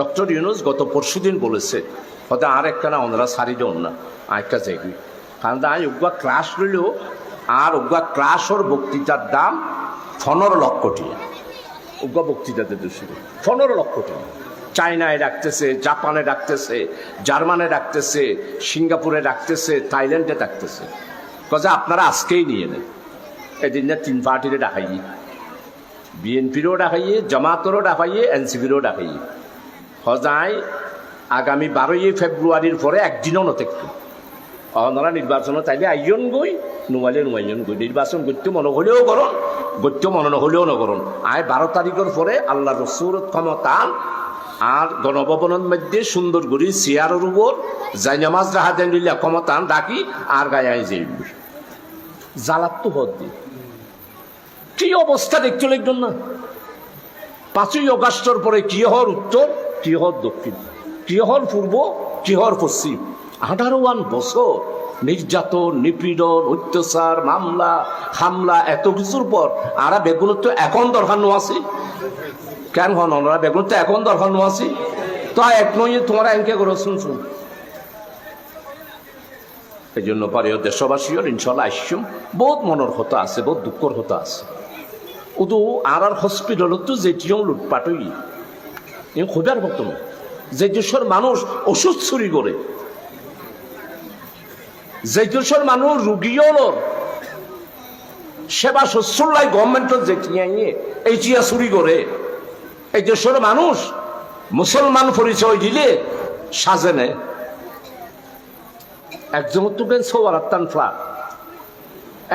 Doctor Yunus গত পরশুদিন বলেছে হয়তো আর একটা না, ওনারা সারি দেন না, আরেকটা জায়গায় কারণ আমি উগা ক্লাস লইলেও, আর উগা ক্লাসর বক্তৃতার দাম পনেরো লক্ষ টিয়া। উগা বক্তৃতাতে দোষী পনেরো লক্ষ টাকা চায়নায় ডাকতেছে, জাপানে ডাকতেছে, জার্মানে ডাকতেছে, সিঙ্গাপুরে ডাকতেছে, থাইল্যান্ডে ডাকতেছে। কজে আপনারা আজকেই নিয়ে নেন। এদিন না তিন পার্টিরে ডাকাইয়ে। বিএনপিরও ডাকাইয়ে, জামাতরও ডাকাইয়ে, এনসিপিরও ডাকাইয়ে। হজায় আগামী বারোই ফেব্রুয়ারির পরে একদিনও নতেকতো ওনারা নির্বাচন চাইলে আইজন গই নোয়ালে নোয়াইজন গই নির্বাচন করতে মনে হলেও করুন, গত্য মনে নহলেও নকরুন। আয় বারো তারিখের পরে আল্লাহ রসুর ক্ষমতা আর গণভবনের মধ্যে সুন্দর করি চেয়ারের উপর যাই নামাজ রাহা দেন দিলে ক্ষমতা ডাকি আর গায়ে আই যাইব জ্বালাত তো হদ দি। কি অবস্থা দেখতে লাগবেন না? পাঁচই অগাস্টর পরে কি হর উত্তর কি হর দক্ষিণ। কি হর পূর্ব কি হর পশ্চিম। আঠারো ওয়ান বছর নির্যাতন, নিপীড়ন, অত্যাচার, মামলা, হামলা, এত কিছুর পর আরা বেগুন তো এখন দরকার নো আছে। কেন হন ওনারা বেগুন তো এখন দরকার নো আছে। তো এক নয়, তোমরা এনকে করো? শুন শুন। এই জন্য পরে দেশবাসীর ইনশাল্লাহ আসছুম বহুত মনের হতো আছে, বহুত দুঃখর হতো আছে। উদু আর আর হসপিটালত তো যেটিও লুটপাট হই এ খুবের হতো না যে দেশের মানুষ ওষুধ চুরি করে। যে দেশের মানুষ রুগীও সেবা শস্যলাই গভর্নমেন্টত যেটিয়া এই চিয়া চুরি করে। এই দেশের মানুষ মুসলমান পরিচয় দিলে সাজে নেয় একজনের তো কেন আত্মান ফ্লাট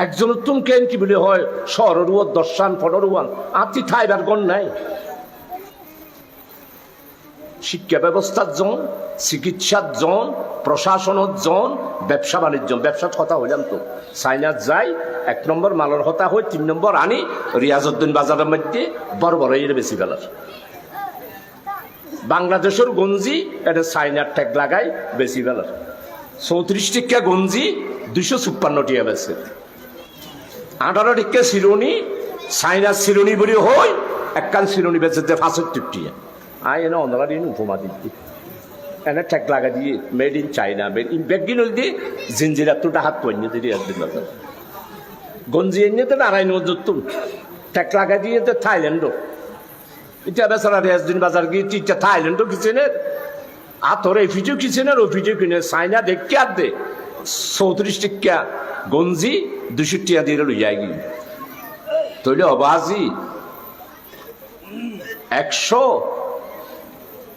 একজনের তুম কি বলে হয় শহরের দর্শান ফটরুয়ান আতি ঠাইবার গণ নাই। শিক্ষা ব্যবস্থার জন, চিকিৎসার জন, প্রশাসনের জন, ব্যবসা বাণিজ্য। ব্যবসার কথা হইলাম তো। চাইনাত যাই, এক নম্বর মালের হতা হয় তিন নম্বর আনি, রিয়াজউদ্দিন বাজারের মধ্যে বড় এর বেশি বেলার বাংলাদেশের গঞ্জি, এটা চাইনার ট্যাগ লাগাই বেশি বেলার চৌত্রিশ টিকা গঞ্জি, দুইশো ছাপ্পান্ন টিয়া বেছে। আঠারো টিকা চিরনি চাইনার চিরনি বলি হয় একখান চিরনি বেছে যে ফাঁসত্তর টিয়া। আই এনে অন্ধ্রা দিন উপমা দিচ্ছি এনে ঠেক লাগা দিয়ে made in China made in begin দিয়ে জিঞ্জিরা তোটা হাত পড়িয়ে দিয়ে একদিন বাজার গঞ্জি এনে তো নারায়ণ মজুতুম ঠেক লাগা দিয়ে তো থাইল্যান্ডও এটা বেচারা রেজদিন বাজার গিয়ে চিটা থাইল্যান্ডও কিচেনের আর তোর এই ফিজো কিচেনের ও ফিজো কিনে চাইনা দেখতে আর দে চৌত্রিশ টিকা গঞ্জি দুশো টিয়া দিয়ে লইয়া গিয়ে তৈলে অবাজি একশো